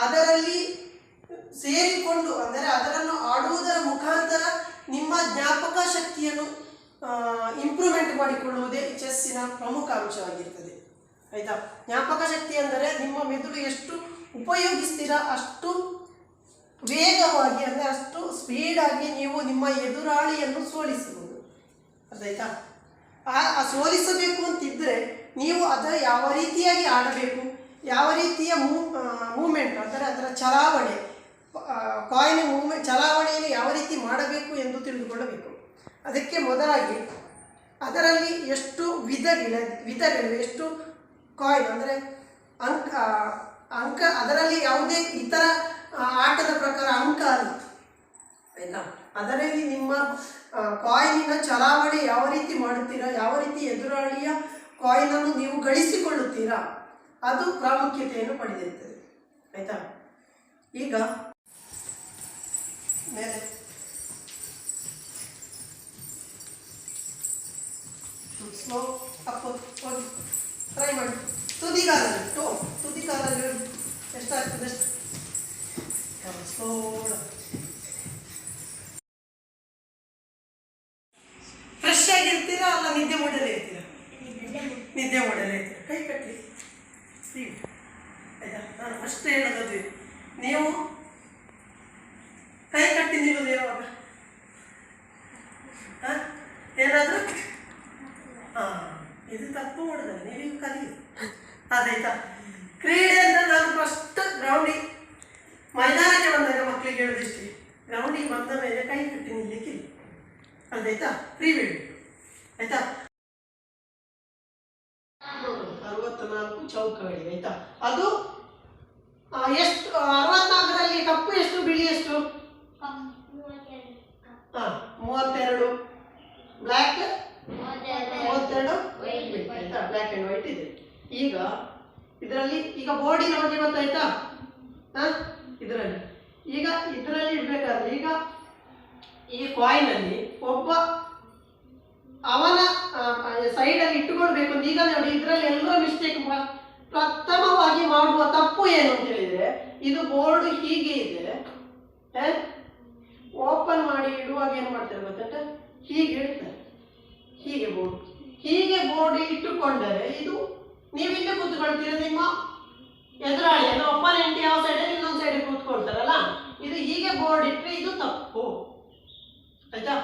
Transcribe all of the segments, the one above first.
ಅದರಲ್ಲಿ ಸೇರಿಕೊಂಡು ಅಂದರೆ ಅದನ್ನು ಆಡುವುದರ ಮುಖಾಂತರ ನಿಮ್ಮ ಜ್ಞಾಪಕ ಶಕ್ತಿಯನ್ನು ಇಂಪ್ರೂವ್ಮೆಂಟ್ ಮಾಡಿಕೊಳ್ಳುವುದೇ ಚೆಸ್ಸಿನ ಪ್ರಮುಖ ಅಂಶವಾಗಿರ್ತದೆ. ಆಯಿತಾ? ಜ್ಞಾಪಕ ಶಕ್ತಿ ಅಂದರೆ ನಿಮ್ಮ ಮೆದುಳು ಎಷ್ಟು ಉಪಯೋಗಿಸ್ತೀರಾ, ಅಷ್ಟು ವೇಗವಾಗಿ ಅಂದರೆ ಅಷ್ಟು ಸ್ಪೀಡಾಗಿ ನೀವು ನಿಮ್ಮ ಎದುರಾಳಿಯನ್ನು ಸೋಲಿಸಬಹುದು. ಅರ್ಥಾಯ್ತಾ? ಆ ಆ ಸೋಲಿಸಬೇಕು ಅಂತಿದ್ದರೆ ನೀವು ಅದರ ಯಾವ ರೀತಿಯಾಗಿ ಆಡಬೇಕು? ಯಾವ ರೀತಿಯ ಮೂ ಮೂಮೆಂಟ್ ಅಂದರೆ ಅದರ ಚಲಾವಣೆ ಕಾಯಿನ್ ಮೂಮೆ ಚಲಾವಣೆಯನ್ನು ಯಾವ ರೀತಿ ಮಾಡಬೇಕು ಎಂದು ತಿಳಿದುಕೊಳ್ಳಬೇಕು. ಅದಕ್ಕೆ ಮೊದಲಾಗಿ ಅದರಲ್ಲಿ ಎಷ್ಟು ವಿಧಗಳ ವಿಧಗಳಿವೆ, ಎಷ್ಟು ಕಾಯಿನ್ ಅಂದರೆ ಅಂಕ ಅಂಕ, ಅದರಲ್ಲಿ ಯಾವುದೇ ಇತರ ಆಟದ ಪ್ರಕಾರ ಅಂಕ ಅಲ್ಲ. ಆಯಿತಾ? ಅದರಲ್ಲಿ ನಿಮ್ಮ ಕಾಯಿನಿನ ಚಲಾವಣೆ ಯಾವ ರೀತಿ ಮಾಡುತ್ತೀರಾ, ಯಾವ ರೀತಿ ಎದುರಾಳಿಯ ಕಾಯಿನನ್ನು ನೀವು ಗಳಿಸಿಕೊಳ್ಳುತ್ತೀರಾ ಅದು ಪ್ರಾಮುಖ್ಯತೆಯನ್ನು ಪಡೆದಿರುತ್ತದೆ ಆಯ್ತಾ? ಈಗ ಮೇಲೆ. ಸ್ಲೋ ಅಪ್ ಹೋಗಿ. ಟ್ರೈ ಮಾಡಿ. ತುದಿಗಾಲಲ್ಲಿ ಟೋ ತುದಿಗಾಲಲ್ಲಿ ಎಷ್ಟಾಗ್ತದೆ ಎಷ್ಟು ಸ್ಲೋ ಫ್ರೆಶ್ ಆಗಿರ್ತೀರಾ ಅಲ್ಲ ನಿದ್ದೆ ಮಾಡಲೇ ಇರ್ತೀರಾ? ನಿದ್ದೆ ಮಾಡಲೇ ಇರ್ತೀರಾ? ಕೈ ಕಟ್ಟಿ ಫ್ರೀ ಆಯ್ತಾ? ನಾನು ಫಸ್ಟ್ ಹೇಳೋದು ನೀವು ಕೈ ಕಟ್ಟಿ ನಿಲ್ಲೋದು ಯಾವಾಗ ಹ? ಏನಾದ್ರು ಹಾಂ ಇದು ತಪ್ಪು ಮಾಡಿದ್ರೆ ನೀವು ಕಲಿಯುದು ಅದಾಯ್ತಾ ಕ್ರೀಡೆ ಅಂತ ನಾನು ಫಸ್ಟ್ ಗ್ರೌಂಡಿಗೆ ಮೈದಾನಕ್ಕೆ ಬಂದಾಗ ಮಕ್ಕಳಿಗೆ ಹೇಳೋದಿಷ್ಟೇ ಗ್ರೌಂಡಿಗೆ ಬಂದ ಮೇಲೆ ಕೈ ಕಟ್ಟಿ ನಿಲ್ಲಿಕ್ಕಿಲ್ಲ ಅದಾಯ್ತಾ ಫ್ರೀ ಬಿಡಿ ಆಯ್ತಾ ಅರವತ್ನಾಲ್ಕು ಚೌಕಡಿ ಆಯ್ತಾ ಅದು ಆ, ಎಷ್ಟು ಅರವತ್ನಾಲ್ಕರಲ್ಲಿ ಕಪ್ಪು ಎಷ್ಟು ಬಿಳಿ ಎಷ್ಟು ಹಾ ಮೂವತ್ತೆರಡು ಬ್ಲ್ಯಾಕ್ ಮೂವತ್ತೆರಡು ಆಯ್ತಾ ಬ್ಲ್ಯಾಕ್ ಆ್ಯಂಡ್ ವೈಟ್ ಇದೆ ಈಗ ಇದರಲ್ಲಿ ಈಗ ಬೋರ್ಡಿನ ಬಗ್ಗೆ ಗೊತ್ತಾಯ್ತಾ ಹಾ ಇದರಲ್ಲಿ ಈಗ ಇದರಲ್ಲಿ ಇಡ್ಬೇಕಾದ್ರೆ ಈಗ ಈ ಕಾಯಿನಲ್ಲಿ ಒಬ್ಬ ಅವನ ಸೈಡಲ್ಲಿ ಇಟ್ಟುಕೊಳ್ಬೇಕು ಅಂತ. ಈಗ ನೋಡಿ, ಇದರಲ್ಲಿ ಎಲ್ಲರೂ ಮಿಸ್ಟೇಕ್ ಪ್ರಥಮವಾಗಿ ಮಾಡುವ ತಪ್ಪು ಏನು ಅಂತ ಹೇಳಿದ್ರೆ, ಇದು ಬೋರ್ಡ್ ಹೀಗೆ ಇದೆ. ಓಪನ್ ಮಾಡಿ ಇಡುವಾಗ ಏನು ಮಾಡ್ತಾರೆ ಗೊತ್ತಂತ ಹೀಗೆ ಇಡ್ತಾರೆ. ಹೀಗೆ ಬೋರ್ಡ್ ಹೀಗೆ ಬೋರ್ಡ್ ಇಟ್ಟುಕೊಂಡರೆ ಇದು, ನೀವು ಇಲ್ಲಿ ಕೂತ್ಕೊಳ್ತೀರ ನಿಮ್ಮ ಎದುರಾಳಿ, ಅಂದ್ರೆ ಎಂಟಿ ಯಾವ ಸೈಡಲ್ಲಿ ಇನ್ನೊಂದು ಸೈಡ್ ಕೂತ್ಕೊಳ್ತಾರಲ್ಲ? ಇದು ಹೀಗೆ ಬೋರ್ಡ್ ಇಟ್ಟರೆ ಇದು ತಪ್ಪು. ಆಯ್ತಾ?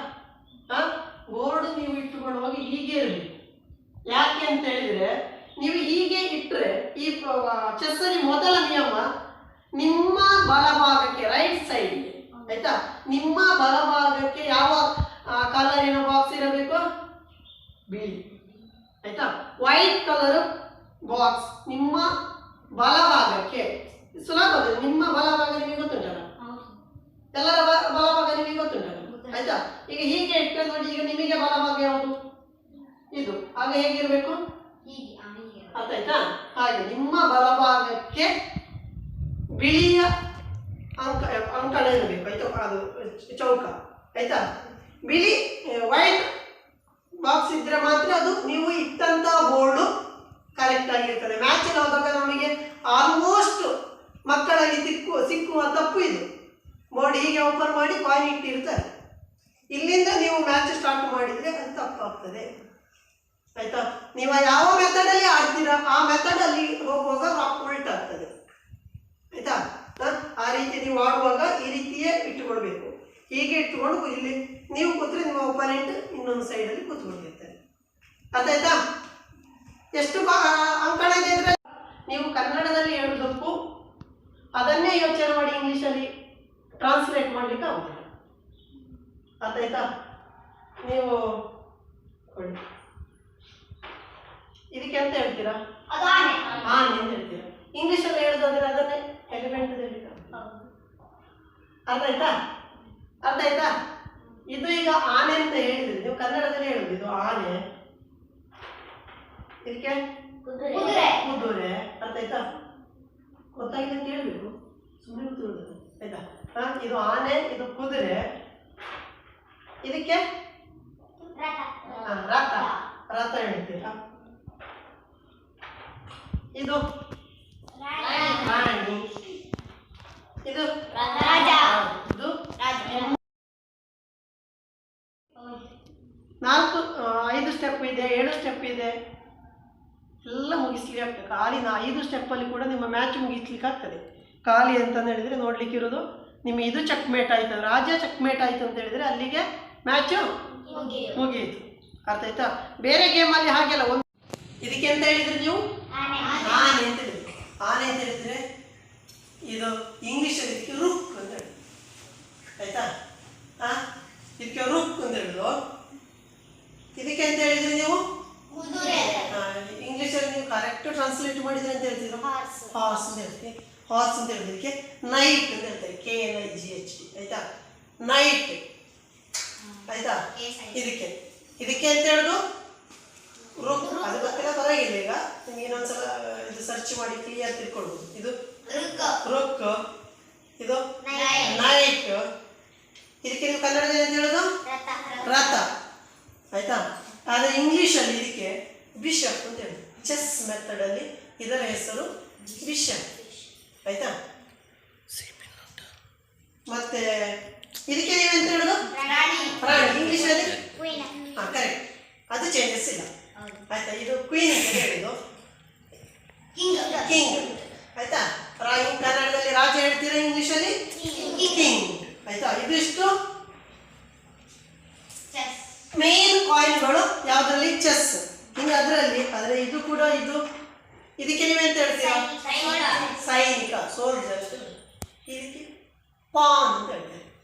ಬೋರ್ಡ್ ನೀವು ಇಟ್ಟುಕೊಳ್ಳುವಾಗ ಹೀಗೆ ಇರಬೇಕು. ಯಾಕೆ ಅಂತ ಹೇಳಿದ್ರೆ ನೀವು ಹೀಗೆ ಇಟ್ಟರೆ ಈ ಚೆಸ್ಸಲ್ಲಿ ಮೊದಲ ನಿಯಮ ನಿಮ್ಮ ಬಲಭಾಗಕ್ಕೆ ರೈಟ್ ಸೈಡ್ಗೆ ಆಯ್ತಾ? ನಿಮ್ಮ ಬಲಭಾಗಕ್ಕೆ ಯಾವ ಕಲರಿನ ಬಾಕ್ಸ್ ಇರಬೇಕು? ಬಿಳಿ. ಆಯ್ತಾ? ವೈಟ್ ಕಲರ್ ಬಾಕ್ಸ್ ನಿಮ್ಮ ಬಲಭಾಗಕ್ಕೆ ಸುಲಭ ನಿಮ್ಮ ಬಲಭಾಗ ನಿಮಗೆ ಗೊತ್ತುಂಟಲ್ಲ? ಎಲ್ಲರ ಬಲಭಾಗ ನಿಮಗೆ ಗೊತ್ತುಂಟಲ್ಲ? ಆಯ್ತಾ? ಈಗ ಹೀಗೆ ಇಟ್ಟರೆ ನೋಡಿ ಈಗ ನಿಮಗೆ ಬಲಭಾಗ ಯಾವುದು? ಇದು. ಆಗ ಹೇಗಿರ್ಬೇಕು? ಅರ್ಥಾಯ್ತಾ ಹಾಗೆ ನಿಮ್ಮ ಬಲಭಾಗಕ್ಕೆ ಬಿಳಿಯ ಅಂಕ ಅಂಕಣ ಇರಬೇಕು ಆಯ್ತಾ? ಅದು ಚೌಕ. ಆಯ್ತಾ? ಬಿಳಿ ವೈಟ್ ಬಾಕ್ಸ್ ಇದ್ರೆ ಮಾತ್ರ ಅದು ನೀವು ಇಟ್ಟಂತ ಬೋರ್ಡು ಕರೆಕ್ಟ್ ಆಗಿರ್ತದೆ. ಮ್ಯಾಚ್ ಆದಾಗ ನಮಗೆ ಆಲ್ಮೋಸ್ಟ್ ಮಕ್ಕಳಲ್ಲಿ ಸಿಕ್ಕು ಸಿಕ್ಕುವ ತಪ್ಪು ಇದು. ಬೋರ್ಡ್ ಹೀಗೆ ಓಪನ್ ಮಾಡಿ ಕಾಯಿನ್ ಇಟ್ಟಿರ್ತಾರೆ. ಇಲ್ಲಿಂದ ನೀವು ಮ್ಯಾಚ್ ಸ್ಟಾರ್ಟ್ ಮಾಡಿದ್ರೆ ಅದು ತಪ್ಪಾಗ್ತದೆ. ಆಯ್ತಾ? ನೀವು ಯಾವ ಮೆಥಡಲ್ಲಿ ಆಡ್ತೀರಾ? ಆ ಮೆಥಡಲ್ಲಿ ಹೋಗುವಾಗ ರಾಕ್ ಉಲ್ಟ್ ಆಗ್ತದೆ. ಆಯ್ತಾ? ಆ ರೀತಿ ನೀವು ಆಡುವಾಗ ಈ ರೀತಿಯೇ ಇಟ್ಟುಕೊಳ್ಬೇಕು. ಹೀಗೆ ಇಟ್ಟುಕೊಂಡು ಇಲ್ಲಿ ನೀವು ಕೂತ್ರೆ ನಿಮ್ಮ ಒಪನೆಂಟ್ ಇನ್ನೊಂದು ಸೈಡಲ್ಲಿ ಕೂತ್ಕೊಂಡಿರ್ತಾರೆ. ಅದಾಯ್ತಾ ಎಷ್ಟು ಅಂಕಣ ಇದೆ ಅಂದರೆ ನೀವು ಕನ್ನಡದಲ್ಲಿ ಹೇಳುವುದಕ್ಕೂ ಅದನ್ನೇ ಯೋಚನೆ ಮಾಡಿ ಇಂಗ್ಲೀಷಲ್ಲಿ ಟ್ರಾನ್ಸ್ಲೇಟ್ ಮಾಡ್ಲಿಕ್ಕೆ ಆಗುದಿಲ್ಲ. ಅದಾಯ್ತಾ ನೀವು ಇದಕ್ಕೆ ಅಂತ ಹೇಳ್ತೀರಾ? ಆನೆ. ಅಂತ ಹೇಳ್ತೀರಾ? ಅಲ್ಲಿ ಹೇಳೋದಾದ್ರೆ ಅದನ್ನೇ ಎಲಿಮೆಂಟ್ ಹೇಳ್ತೀರಾ? ಅರ್ಥ ಆಯ್ತಾ? ಅರ್ಥ ಆಯ್ತಾ? ಇದು ಈಗ ಆನೆ ಅಂತ ಹೇಳಿದ್ರಿ ನೀವು ಕನ್ನಡದಲ್ಲಿ ಹೇಳುದು ಇದು ಆನೆ. ಇದಕ್ಕೆ? ಕುದುರೆ. ಅರ್ಥ ಆಯ್ತಾ? ಗೊತ್ತಾಗಿದೆ ಅಂತ ಹೇಳ್ಬೇಕು. ಸುಮ್ಮನೆ ಕುದುರೆ ಆಯ್ತಾ? ಹಾ ಇದು ಆನೆ ಇದು ಕುದುರೆ. ಇದಕ್ಕೆ? ರಥ. ರಥ ಹೇಳ್ತೀರಾ? ಇದು? ಇದು? ರಾಜ. ನಾಲ್ಕು ಐದು ಸ್ಟೆಪ್ ಇದೆ ಏಳು ಸ್ಟೆಪ್ ಇದೆ. ಎಲ್ಲ ಮುಗಿಸ್ಲಿಕ್ಕೆ ಆಗ್ತದೆ. ಕಾಲಿನ ಐದು ಸ್ಟೆಪ್ಪಲ್ಲಿ ಕೂಡ ನಿಮ್ಮ ಮ್ಯಾಚ್ ಮುಗಿಸ್ಲಿಕ್ಕೆ ಆಗ್ತದೆ. ಖಾಲಿ ಅಂತಂದು ಹೇಳಿದರೆ ನೋಡ್ಲಿಕ್ಕೆ ಇರೋದು ನಿಮಗೆ ಇದು ಚಕ್ಮೇಟ್ ಆಯಿತು ರಾಜ ಚಕ್ಮೇಟ್ ಆಯಿತು ಅಂತ ಹೇಳಿದರೆ ಅಲ್ಲಿಗೆ ಮ್ಯಾಚು ಮುಗಿಯಿತು. ಅರ್ಥ ಆಯ್ತಾ? ಬೇರೆ ಗೇಮಲ್ಲಿ ಹಾಗೆಲ್ಲ ಒಂದು ಇದಕ್ಕೆ ಅಂತ ಹೇಳಿದರೆ ನೀವು? ಆನೆ ಅಂತ ಹೇಳಿದ್ರೆ ಆನೆ ಅಂತ ಹೇಳಿದ್ರೆ ಇದು ಇಂಗ್ಲಿಷ್ ಇದಕ್ಕೆ ರುಕ್ ಅಂತ ಹೇಳಿ. ಆಯ್ತಾ? ಹಾ ಇದಕ್ಕೆ ರುಕ್ ಅಂತ ಹೇಳುದು ಇದಕ್ಕೆ ಅಂತ ಹೇಳಿದ್ರೆ ನೀವು? ಇಂಗ್ಲೀಷಲ್ಲಿ ನೀವು ಕರೆಕ್ಟ್ ಟ್ರಾನ್ಸ್ಲೇಟ್ ಮಾಡಿದ್ರೆ ಅಂತ ಹೇಳ್ತೀರಾ? ಹಾರ್ಸ್ ಅಂತ ಹೇಳ್ತೀವಿ ಹಾರ್ಸ್ ಅಂತ ಹೇಳಿದ್ರೆ ಇದಕ್ಕೆ ನೈಟ್ ಅಂತ ಹೇಳ್ತಾರೆ. K N I G H T ಆಯ್ತಾ? ನೈಟ್ ಆಯ್ತಾ? ಇದಕ್ಕೆ. ಇದಕ್ಕೆ ಅಂತ ಹೇಳುದು ರುಕ್ ಅದು ಗೊತ್ತಿಲ್ಲ ಪರವಾಗಿಲ್ಲ ಈಗ. ನಿಮ್ಗೆ ಇನ್ನೊಂದ್ಸಲ ಇದು ಸರ್ಚ್ ಮಾಡಿ ಕ್ಲಿಯರ್ ತಿಳ್ಕೊಳ್ಬೋದು ಇದು ರುಕ್ ಇದು ನಾಯಕ್. ಇದಕ್ಕೆ ನೀವು ಕನ್ನಡದಲ್ಲಿ ಅಂತ ಹೇಳೋದು? ರಥ. ಆಯ್ತಾ? ಆದರೆ ಇಂಗ್ಲೀಷಲ್ಲಿ ಇದಕ್ಕೆ ಬಿಷಪ್ ಅಂತ ಹೇಳಿ. ಚೆಸ್ ಮೆಥಡಲ್ಲಿ ಇದರ ಹೆಸರು ಬಿಷಪ್. ಆಯ್ತಾ? ಮತ್ತೆ ಇದಕ್ಕೆ ನೀವೆಂತ ಹೇಳೋದು? ಪ್ರಾಣಿ ಇಂಗ್ಲೀಷಲ್ಲಿ? ಹಾಂ ಕರೆಕ್ಟ್ ಅದು ಚೇಂಜಸ್ ಇಲ್ಲ. ಆಯ್ತಾ ಇದು ಕ್ವೀನ್ ಅಂತ ಹೇಳಿದ್ದು? ಕಿಂಗ್ ಆಯ್ತಾ? ರಾ- ಇನ್ ಕನ್ನಡದಲ್ಲಿ ರಾಜ ಹೇಳ್ತೀರಾ ಇಂಗ್ಲೀಷಲ್ಲಿ? ಕಿಂಗ್ ಆಯ್ತಾ? ಇದಿಷ್ಟು ಮೇನ್ ಕಾಯಿನ್ಗಳು ಯಾವುದರಲ್ಲಿ? ಚೆಸ್ ಇನ್ನು ಅದರಲ್ಲಿ ಆದರೆ ಇದು ಕೂಡ ಇದು. ಇದಕ್ಕೆ ನೀವೆಂತ ಹೇಳ್ತೀರಾ? ಸೈನಿಕ. ಸೋಲ್ಜರ್ ಇದಕ್ಕೆ ಪಾನ್ ಅಂತ ಹೇಳ್ತಾರೆ?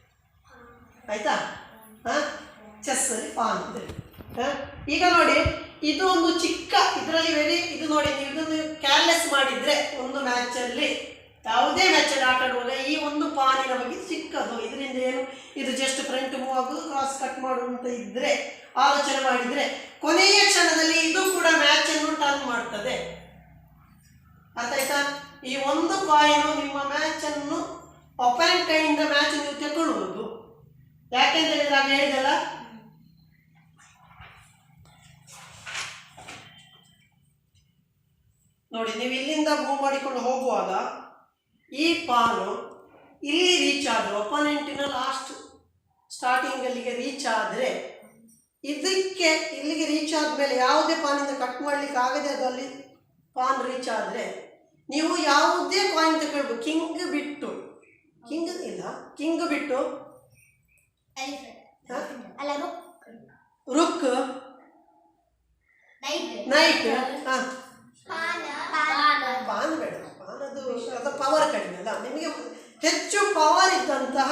ಆಯ್ತಾ? ಹಾಂ? ಚೆಸ್ಸಲ್ಲಿ ಪಾನ್ ಅಂತ ಹೇಳಿ ಹಾ? ಈಗ ನೋಡಿ. ಇದು ಒಂದು ಚಿಕ್ಕ, ಇದರಲ್ಲಿ ವೆರಿ ಇದು ನೋಡಿ ನೀವು ಇದನ್ನು ಕ್ಯಾರ್ಲೆಸ್ ಮಾಡಿದ್ರೆ ಒಂದು ಮ್ಯಾಚಲ್ಲಿ ಯಾವುದೇ ಮ್ಯಾಚಲ್ಲಿ ಆಟ ಆಡುವಾಗ ಈ ಒಂದು ಪಾನಿನ ಬಗ್ಗೆ ಸಿಕ್ಕದು. ಇದರಿಂದ ಏನು? ಇದು ಜಸ್ಟ್ ಫ್ರಂಟ್ ಮೂವ್ ಆಗೋದು ಕ್ರಾಸ್ ಕಟ್ ಮಾಡುವಂತ ಇದ್ರೆ, ಆಲೋಚನೆ ಮಾಡಿದ್ರೆ ಕೊನೆಯ ಕ್ಷಣದಲ್ಲಿ ಇದು ಕೂಡ ಮ್ಯಾಚ್ ಅನ್ನು ಟರ್ನ್ ಮಾಡ್ತದೆ. ಅರ್ಥ ಆಯ್ತಾ ಈ ಒಂದು ಕಾಯಿನು ನಿಮ್ಮ ಮ್ಯಾಚ್ ಅನ್ನು ಅಪರೆಂಟ್ ಕೈಯಿಂದ ಮ್ಯಾಚ್ ನೀವು ತಗೊಳ್ಳುವುದು ಯಾಕೆಂತ ಹೇಳಿದ್ರೆ ಹೇಳಿದಲ್ಲ ನೋಡಿ ನೀವು ಇಲ್ಲಿಂದ ಮೂವ್ ಮಾಡಿಕೊಂಡು ಹೋಗುವಾಗ ಈ ಪಾನು ಇಲ್ಲಿ ರೀಚ್ ಆದ್ರೆ ಒಪೋನೆಂಟಿನ ಲಾಸ್ಟ್ ಸ್ಟಾರ್ಟಿಂಗ್ ಅಲ್ಲಿಗೆ ರೀಚ್ ಆದರೆ ಇದಕ್ಕೆ ಇಲ್ಲಿಗೆ ರೀಚ್ ಆದಮೇಲೆ ಯಾವುದೇ ಪಾನಿಂದ ಕಟ್ ಮಾಡ್ಲಿಕ್ಕೆ ಆಗದೆ ಅದು ಅಲ್ಲಿ ಪಾನ್ ರೀಚ್ ಆದರೆ ನೀವು ಯಾವುದೇ ಪಾಯಿಂಟ್ ತಗೊಳ್ಬೋದು ಕಿಂಗ್ ಬಿಟ್ಟು ಕಿಂಗ್ ಇಲ್ಲ ಕಿಂಗ್ ಬಿಟ್ಟು ರುಕ್ ನೈಟ್ ಹಾಂ. ಪಾನ್ ಪಾನದು ಪವರ್ ಕಡಿಮೆ ಅಲ್ಲ. ನಿಮಗೆ ಹೆಚ್ಚು ಪವರ್ ಇದ್ದಂತಹ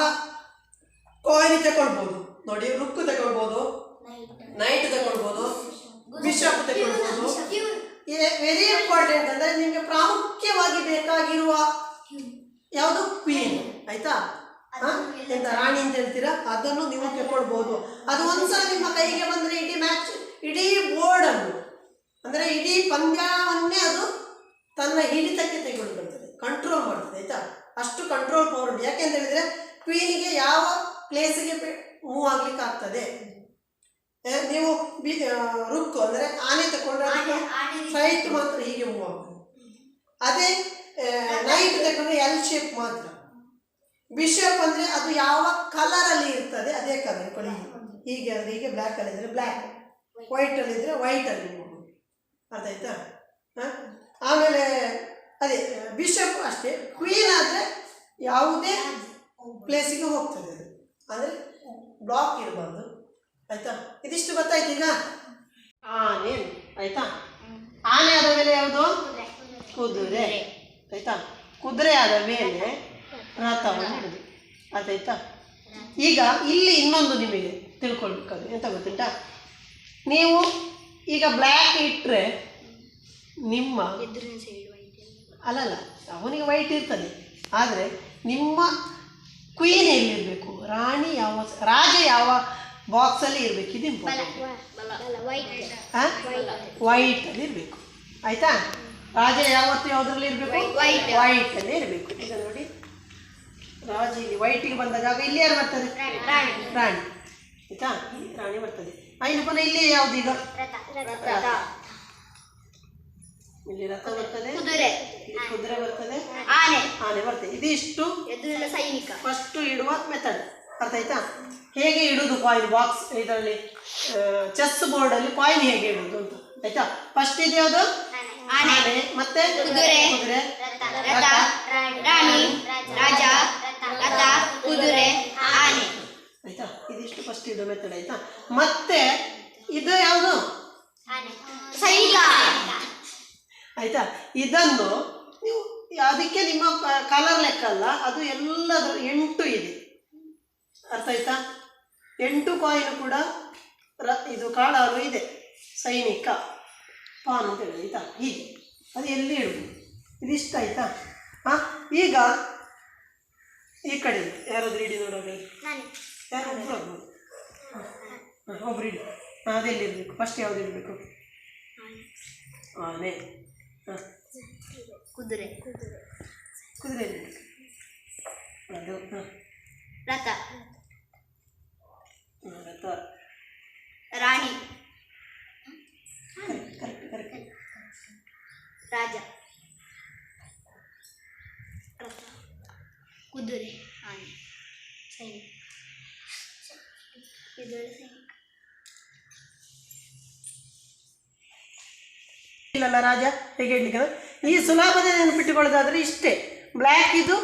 ಕಾಯಿನ್ ತಗೊಳ್ಬೋದು. ನೋಡಿ ರುಕ್ಕು ತಗೊಳ್ಬೋದು ನೈಟ್ ತಗೊಳ್ಬೋದು ಬಿಷಪ್ ತಗೊಳ್ಬೋದು. ವೆರಿ ಇಂಪಾರ್ಟೆಂಟ್ ಅಂದ್ರೆ ನಿಮಗೆ ಪ್ರಾಮುಖ್ಯವಾಗಿ ಬೇಕಾಗಿರುವ ಯಾವುದು ಕ್ವೀನ್ ಆಯ್ತಾ? ಎಂತ ರಾಣಿ ಅಂತ ಹೇಳ್ತೀರಾ? ಅದನ್ನು ನೀವು ತಗೊಳ್ಬೋದು. ಅದು ಒಂದ್ಸಲ ನಿಮ್ಮ ಕೈಗೆ ಬಂದ್ರೆ ಇಡೀ ಮ್ಯಾಚ್ ಇಡೀ ಬೋರ್ಡ್ ಅನ್ನು ಅಂದ್ರೆ ಇಡೀ ಪಂದ್ಯವನ್ನೇ ಅದು ತನ್ನ ಹಿಡಿತಕ್ಕೆ ತೆಗೆದುಕೊಳ್ತದೆ ಕಂಟ್ರೋಲ್ ಮಾಡ್ತದೆ ಆಯಿತಾ? ಅಷ್ಟು ಕಂಟ್ರೋಲ್ ಪವರ್ ಉಂಟು. ಯಾಕೆಂತ ಹೇಳಿದ್ರೆ ಕ್ವೀನಿಗೆ ಯಾವ ಪ್ಲೇಸಿಗೆ ಮೂವ್ ಆಗ್ಲಿಕ್ಕೆ ಆಗ್ತದೆ? ನೀವು ಬಿ ರುಕ್ಕು ಅಂದ್ರೆ ಆನೆ ತಗೊಂಡ್ರೆ ಫ್ಲೈಟ್ ಮಾತ್ರ ಹೀಗೆ ಮೂವ್ ಆಗ್ತದೆ. ಅದೇ ನೈಟ್ ತಗೊಂಡ್ರೆ ಎಲ್ ಶೇಪ್ ಮಾತ್ರ. ಬಿಷಪ್ ಅಂದ್ರೆ ಅದು ಯಾವ ಕಲರ್ ಅಲ್ಲಿ ಇರ್ತದೆ ಅದೇ ಕಲರ್ ಕೊಡಿ. ಹೀಗೆ ಅಂದ್ರೆ ಹೀಗೆ ಬ್ಲ್ಯಾಕ್ ಅಲ್ಲಿ ಇದ್ರೆ ಬ್ಲ್ಯಾಕ್ ವೈಟ್ ಅಲ್ಲಿ ಇದ್ರೆ ವೈಟ್ ಅಲ್ಲಿ ಹೋಗುದು ಅರ್ಥ ಆಯ್ತಾ? ಹ? ಆಮೇಲೆ, ಅದೇ ಬಿಷಪ್ ಅಷ್ಟೇ. ಕ್ವೀನ್ ಆದರೆ ಯಾವುದೇ ಪ್ಲೇಸಿಗೆ ಹೋಗ್ತದೆ ಅದು. ಅಂದ್ರೆ ಬ್ಲಾಕ್ ಇರಬಾರ್ದು. ಆಯ್ತಾ? ಇದಿಷ್ಟು ಗೊತ್ತಾಯ್ತು ಆನೆ ಆಯ್ತಾ? ಆನೆ ಆದ ಮೇಲೆ ಯಾವುದು? ಕುದುರೆ. ಆಯ್ತಾ? ಕುದುರೆ ಆದ ಮೇಲೆ ರಥವನ್ನು ಹಿಡಿದು. ಅದಾಯ್ತಾ ಈಗ ಇಲ್ಲಿ ಇನ್ನೊಂದು ನಿಮಗೆ ತಿಳ್ಕೊಳ್ಬೇಕಾದ್ರೆ, ಎಂತ ಗೊತ್ತುಂಟಾ? ನೀವು ಈಗ ಬ್ಲ್ಯಾಕ್ ಇಟ್ಟರೆ ನಿಮ್ಮ ಅಲ್ಲಲ್ಲ ಅವನಿಗೆ ವೈಟ್ ಇರ್ತದೆ. ಆದರೆ ನಿಮ್ಮ ಕ್ವೀನ್ ಎಲ್ಲಿರಬೇಕು? ರಾಣಿ ಯಾವ ರಾಜ ಯಾವ ಬಾಕ್ಸಲ್ಲಿ ಇರಬೇಕು? ಇದು ಇಂಪಾರ್ಟೆಂಟ್ ವೈಟ್ ಅಲ್ಲಿ ಇರಬೇಕು. ಆಯ್ತಾ? ರಾಜ ಯಾವತ್ತು ಯಾವುದ್ರಲ್ಲಿ ಇರಬೇಕು? ವೈಟ್ ವೈಟ್ ಅಲ್ಲಿ ಇರಬೇಕು. ಈಗ ನೋಡಿ. ರಾಜ ಇಲ್ಲಿ ವೈಟಿಗೆ ಬಂದಾಗ ಇಲ್ಲಿ ಯಾರು ಬರ್ತದೆ? ರಾಣಿ. ಆಯಿತಾ? ರಾಣಿ ಬರ್ತದೆ. ಆ, ಪುನ ಇಲ್ಲಿ ಯಾವ್ದು ಈಗ? ಇಲ್ಲಿ ರಥ ಬರ್ತದೆ. ಕುದುರೆ. ಕುದುರೆ ಬರ್ತದೆ. ಆನೆ. ಆನೆ ಬರ್ತದೆ. ಇದಿಷ್ಟು ಸೈನಿಕ. ಫಸ್ಟ್ ಇಡುವ ಮೆಥಡ್ ಅರ್ಥ ಆಯ್ತಾ? ಹೇಗೆ ಇಡುದು ಕಾಯಿನ್ ಬಾಕ್ಸ್ ಇದರಲ್ಲಿ ಚೆಸ್ ಬೋರ್ಡ್ ಅಲ್ಲಿ ಕಾಯಿನ್ ಹೇಗೆ ಇಡುದು ಅಂತ. ಆಯ್ತಾ? ಫಸ್ಟ್ ಇದು ಯಾವುದು? ಆನೆ. ಆನೆ. ಮತ್ತೆ? ಕುದುರೆ. ಕುದುರೆ. ರಥ. ರಾಣಿ. ರಾಜ. ರಥ. ಕುದುರೆ. ಆನೆ. ಆಯ್ತಾ? ಇದಿಷ್ಟು ಫಸ್ಟ್ ಇದು ಮೆಥಡ್ ಆಯ್ತಾ? ಮತ್ತೆ ಇದು ಯಾವುದು? ಸೈನಿಕ ಆಯ್ತಾ? ಇದನ್ನು ನೀವು ಅದಕ್ಕೆ ನಿಮ್ಮ ಕಲರ್ ಲೆಕ್ಕ ಅಲ್ಲ ಅದು ಎಲ್ಲದರ ಎಂಟು ಇದೆ. ಅರ್ಥ ಆಯ್ತಾ? ಎಂಟು ಕಾಯಿನ್ ಕೂಡ ರ ಇದು ಕಾಳಾರು ಇದೆ. ಸೈನಿಕ. ಪಾನ್ ಅಂತ ಹೇಳಿ ಆಯ್ತಾ? ಹೀಗೆ. ಅದು ಎಲ್ಲಿ ಇಡುದು ಇದಿಷ್ಟ ಆಯ್ತಾ? ಹಾಂ? ಈಗ ಈ ಕಡೆ ಯಾರಾದ್ರೂ ಇಡಿ ನೋಡೋದು ಯಾರು ಒಬ್ರು ಆಗ್ಬೋದು ಹಾಂ ಒಬ್ರು ಇಡಿ ಹಾಂ ಅದೆಲ್ಲಿ ಇರಬೇಕು. ಫಸ್ಟ್ ಯಾವ್ದು ಇರಬೇಕು? ಆನೆ. ಹಾಂ. ಕುದುರೆ. ಕುದುರೆ ಇರಬೇಕು? ಅದು ಹಾಂ. ರಥ. ರಥ. ರಾಣಿ. ಕರೆಕ್ಟ್ ಕರೆಕ್ಟ್ ರಾಜ. ರಥ. ಕುದುರೆ ಆನೆ. ಸೈನಿಕ ಕುದುರೆ ಸೈನಿಕ ಇಲ್ಲಲ್ಲ ರಾಜ ಹೇಗೆ ಹೇಳಲಿಕ್ಕೆ ಈ ಸುಲಭದ ನೆನಪಿಟ್ಟುಕೊಳ್ಳೋದಾದ್ರೆ ಇಷ್ಟೇ. ಬ್ಲ್ಯಾಕ್ ಇದು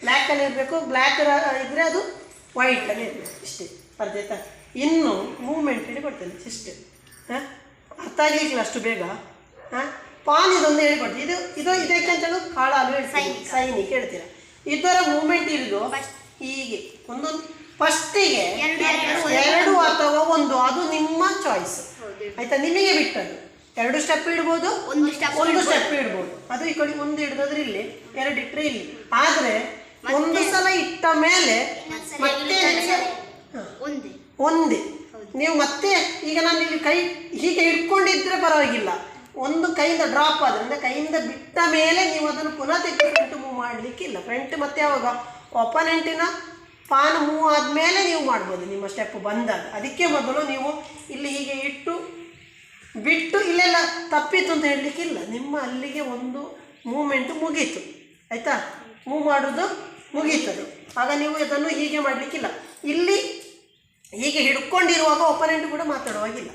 ಬ್ಲ್ಯಾಕ್ ಅಲ್ಲಿ ಇರಬೇಕು. ಬ್ಲ್ಯಾಕ್ ಇದ್ರೆ ಅದು ವೈಟ್ ಅಲ್ಲಿ ಇರಬೇಕು. ಇಷ್ಟೇ. ಅರ್ಥ ಆಯ್ತಾ? ಇನ್ನು ಮೂವ್ಮೆಂಟ್ ಹೇಳಿಕೊಡ್ತೇನೆ ಇಷ್ಟೇ. ಹಾಂ? ಅರ್ಥ ಆಗಲಿಕ್ಕಿಲ್ಲ ಅಷ್ಟು ಬೇಗ. ಹಾಂ? ಪಾನ್ ಇದೊಂದು ಹೇಳಿಕೊಡ್ತೀನಿ ಇದು ಇದು ಇದಕ್ಕೆ ಅಂತ ಹೇಳೋದು ಕಾಳಾಲು ಸೈನಿಕ್. ಸೈನಿಕ ಹೇಳ್ತೀರಾ? ಇದರ ಮೂವ್ಮೆಂಟ್ ಇರೋದು ಹೀಗೆ. ಒಂದೊಂದು ಫಸ್ಟಿಗೆ ಎರಡು ಅಥವಾ ಒಂದು ಅದು ನಿಮ್ಮ ಚಾಯ್ಸ್ ಆಯ್ತಾ? ನಿಮಗೆ ಬಿಟ್ಟದ್ದು. ಎರಡು ಸ್ಟೆಪ್ ಇಡ್ಬೋದು ಒಂದು ಸ್ಟೆಪ್ ಇಡ್ಬೋದು. ಅದು ಈ ಕಡೆ ಒಂದು ಇಡ್ದಾದ್ರೆ ಇಲ್ಲಿ ಎರಡು ಇಟ್ಟರೆ ಇಲ್ಲಿ. ಆದ್ರೆ ಒಂದು ಸಲ ಇಟ್ಟ ಮೇಲೆ ಮತ್ತೆ ಒಂದೇ. ನೀವು ಮತ್ತೆ ಈಗ ನಾನು ಇಲ್ಲಿ ಕೈ ಹೀಗೆ ಇಟ್ಕೊಂಡಿದ್ರೆ ಪರವಾಗಿಲ್ಲ. ಒಂದು ಕೈಯಿಂದ ಡ್ರಾಪ್ ಆದ್ರೆ ಅಂದ್ರೆ ಕೈಯಿಂದ ಬಿಟ್ಟ ಮೇಲೆ ನೀವು ಅದನ್ನು ಪುನಃ ತೆಗೆದು ಫ್ರಂಟ್ ಮೂವ್ ಮಾಡಲಿಕ್ಕಿಲ್ಲ. ಫ್ರಂಟ್ ಮತ್ತೆ ಯಾವಾಗ? ಒಪನೆಂಟಿನ ಪಾನ್ ಮೂವ್ ಆದಮೇಲೆ ನೀವು ಮಾಡ್ಬೋದು, ನಿಮ್ಮ ಸ್ಟೆಪ್ ಬಂದಾಗ. ಅದಕ್ಕೆ ಮೊದಲು ನೀವು ಇಲ್ಲಿ ಹೀಗೆ ಇಟ್ಟು, ಬಿಟ್ಟು ಇಲ್ಲೆಲ್ಲ ತಪ್ಪಿತು ಅಂತ ಹೇಳಲಿಕ್ಕಿಲ್ಲ. ನಿಮ್ಮ ಅಲ್ಲಿಗೆ ಒಂದು ಮೂಮೆಂಟ್ ಮುಗೀತು. ಆಯಿತಾ? ಮೂವ್ ಮಾಡೋದು ಮುಗೀತದು. ಆಗ ನೀವು ಇದನ್ನು ಹೀಗೆ ಮಾಡಲಿಕ್ಕಿಲ್ಲ. ಇಲ್ಲಿ ಹೀಗೆ ಹಿಡ್ಕೊಂಡಿರುವಾಗ ಒಪನೆಂಟ್ ಕೂಡ ಮಾತಾಡುವಾಗಿಲ್ಲ.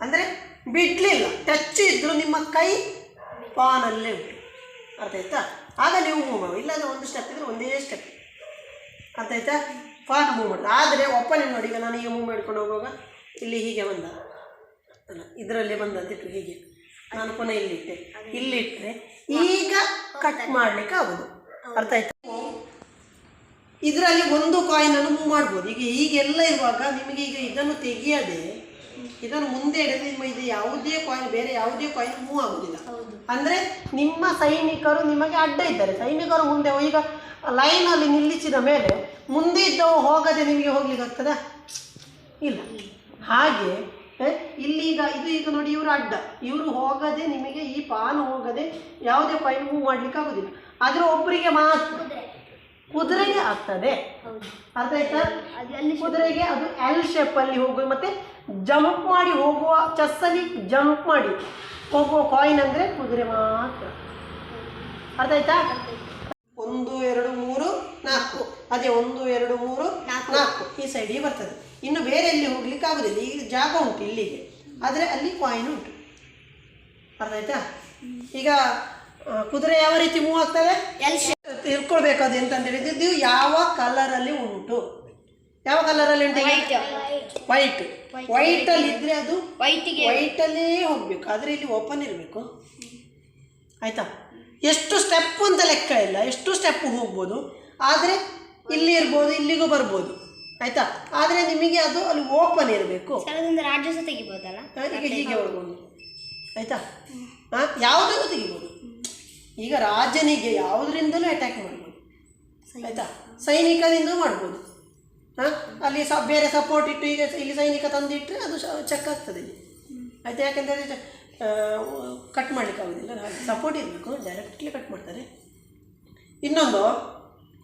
ಅಂದರೆ ಬಿಡಲಿಲ್ಲ. ಟಚ್ ಇದ್ದರೂ ನಿಮ್ಮ ಕೈ ಪಾನಲ್ಲೇ ಉಂಟು. ಅರ್ಥ ಆಯ್ತಾ? ಆಗ ನೀವು ಮೂವ್ ಇಲ್ಲ ಒಂದು ಸ್ಟೆಪ್ ಇದ್ದರೆ ಒಂದೇ ಸ್ಟೆಪ್ ಅರ್ಥ ಆಯ್ತಾ ಫಾನ್ ಮೂವ್ ಮಾಡಿದೆ ಆದರೆ ಒಪ್ಪನೆ ನೋಡಿ, ಈಗ ನಾನು ಈಗ ಮೂವ್ ಮಾಡ್ಕೊಂಡು ಹೋಗುವಾಗ ಇಲ್ಲಿ ಹೀಗೆ ಬಂದ. ಅಲ್ಲ, ಇದರಲ್ಲೇ ಬಂದ ಅಂತಿಟ್ಟು ಹೀಗೆ. ನಾನು ಪುನಃ ಇಲ್ಲಿಟ್ಟೆ ಇಲ್ಲಿಟ್ಟರೆ ಈಗ ಕಟ್ ಮಾಡಲಿಕ್ಕೆ ಆಗೋದು. ಅರ್ಥ ಆಯ್ತಾ ಇದರಲ್ಲಿ ಒಂದು ಕಾಯಿನನ್ನು ಮೂವ್ ಮಾಡ್ಬೋದು. ಈಗ ಹೀಗೆಲ್ಲ ಇರುವಾಗ ನಿಮಗೆ ಈಗ ಇದನ್ನು ತೆಗಿಯದೆ ಇದನ್ನು ಮುಂದೆ ಹಿಡಿದ್ರೆ ನಿಮ್ಮ ಇದು ಯಾವುದೇ ಕಾಯಿನ್ ಬೇರೆ ಯಾವುದೇ ಕಾಯಿನ್ ಮೂವ್ ಆಗುದಿಲ್ಲ ಅಂದ್ರೆ ನಿಮ್ಮ ಸೈನಿಕರು ನಿಮಗೆ ಅಡ್ಡ ಇದ್ದಾರೆ. ಸೈನಿಕರು ಮುಂದೆ ಈಗ ಲೈನಲ್ಲಿ ನಿಲ್ಲಿಸಿದ ಮೇಲೆ ಮುಂದೆ ಇದ್ದವು ಹೋಗದೆ ನಿಮಗೆ ಹೋಗ್ಲಿಕ್ಕೆ ಆಗ್ತದ? ಇಲ್ಲ. ಹಾಗೆ ಇಲ್ಲಿಗ ಇಲ್ಲಿ ಈಗ ಇದು ಈಗ ನೋಡಿ ಇವರು ಅಡ್ಡ. ಇವರು ಹೋಗದೆ ನಿಮಗೆ ಈ ಪಾನು ಹೋಗದೆ ಯಾವುದೇ ಕಾಯಿನ್ ಮೂವ್ ಮಾಡ್ಲಿಕ್ಕೆ ಆಗುದಿಲ್ಲ ಆದ್ರೆ ಒಬ್ಬರಿಗೆ ಮಾತ್ರ ಕುದುರೆಗೆ ಆಗ್ತದೆ. ಅರ್ಥ ಆಯ್ತಾ? ಕುದುರೆಗೆ ಅದು ಎಲ್ ಶೇಪ್ ಅಲ್ಲಿ ಹೋಗ್ಬೇಕು ಮತ್ತೆ ಜಂಪ್ ಮಾಡಿ ಹೋಗುವ ಚಸ್ಸಲ್ಲಿ ಜಂಪ್ ಮಾಡಿ ಹೋಗುವ ಕಾಯಿನ್ ಅಂದರೆ ಕುದುರೆ ಮಾತ್ರ. ಅರ್ಥ ಆಯ್ತಾ ಒಂದು ಎರಡು ಮೂರು ನಾಲ್ಕು. ಅದೇ ಒಂದು ಎರಡು ಮೂರು ನಾಲ್ಕು. ಈ ಸೈಡಿಗೆ ಬರ್ತದೆ. ಇನ್ನು ಬೇರೆ ಎಲ್ಲಿ ಹೋಗ್ಲಿಕ್ಕೆ ಆಗುದಿಲ್ಲ. ಈಗ ಜಾಗ ಉಂಟು ಇಲ್ಲಿಗೆ. ಆದರೆ ಅಲ್ಲಿ ಕಾಯಿನ್ ಉಂಟು. ಅರ್ಥ ಆಯ್ತಾ ಈಗ ಕುದುರೆ ಯಾವ ರೀತಿ ಮೂವ್ ಆಗ್ತದೆ? ತಿಳ್ಕೊಳ್ಬೇಕು ಅದು ಎಂತ ಹೇಳಿದ್ದು ಯಾವ ಕಲರಲ್ಲಿ ಉಂಟು? ಯಾವ ಕಲರಲ್ಲಿ ಉಂಟು ವೈಟ್ ವೈಟ್ ವೈಟ್ ಅಲ್ಲಿ ಇದ್ರೆ ಅದು ವೈಟಿಗೆ ವೈಟ್ ಅಲ್ಲೇ ಹೋಗ್ಬೇಕು. ಆದ್ರೆ ಇಲ್ಲಿ ಓಪನ್ ಇರಬೇಕು. ಆಯ್ತಾ? ಎಷ್ಟು ಸ್ಟೆಪ್ ಅಂತ ಲೆಕ್ಕ ಇಲ್ಲ. ಎಷ್ಟು ಸ್ಟೆಪ್ ಹೋಗ್ಬೋದು. ಆದರೆ ಇಲ್ಲಿ ಇರ್ಬೋದು ಇಲ್ಲಿಗೂ ಬರ್ಬೋದು. ಆಯ್ತಾ? ಆದರೆ ನಿಮಗೆ ಅದು ಅಲ್ಲಿ ಓಪನ್ ಇರಬೇಕು. ರಾಜ್ಯೋತ್ಸವ ತೆಗಿಬೋದಲ್ಲ? ಈಗ ಹೀಗೆ ಹೋಗ್ಬೋದು. ಆಯ್ತಾ? ಹಾಂ ಯಾವುದನ್ನು ತೆಗಿಬೋದು? ಈಗ ರಾಜನಿಗೆ ಯಾವುದರಿಂದಲೂ ಅಟ್ಯಾಕ್ ಮಾಡ್ಬೋದು. ಆಯ್ತಾ? ಸೈನಿಕದಿಂದ ಮಾಡ್ಬೋದು. ಹಾಂ? ಅಲ್ಲಿ ಸಹ ಬೇರೆ ಸಪೋರ್ಟ್ ಇಟ್ಟು ಈಗ ಇಲ್ಲಿ ಸೈನಿಕ ತಂದಿಟ್ಟರೆ ಅದು ಚೆಕ್ ಆಗ್ತದೆ. ಇಲ್ಲಿ ಆಯ್ತಾ ಯಾಕೆಂದರೆ ಕಟ್ ಮಾಡ್ಲಿಕ್ಕೆ ಆಗೋದಿಲ್ಲ. ಹಾಗೆ ಸಪೋರ್ಟ್ ಇರಬೇಕು ಡೈರೆಕ್ಟ್ಲಿ ಕಟ್ ಮಾಡ್ತಾರೆ. ಇನ್ನೊಂದು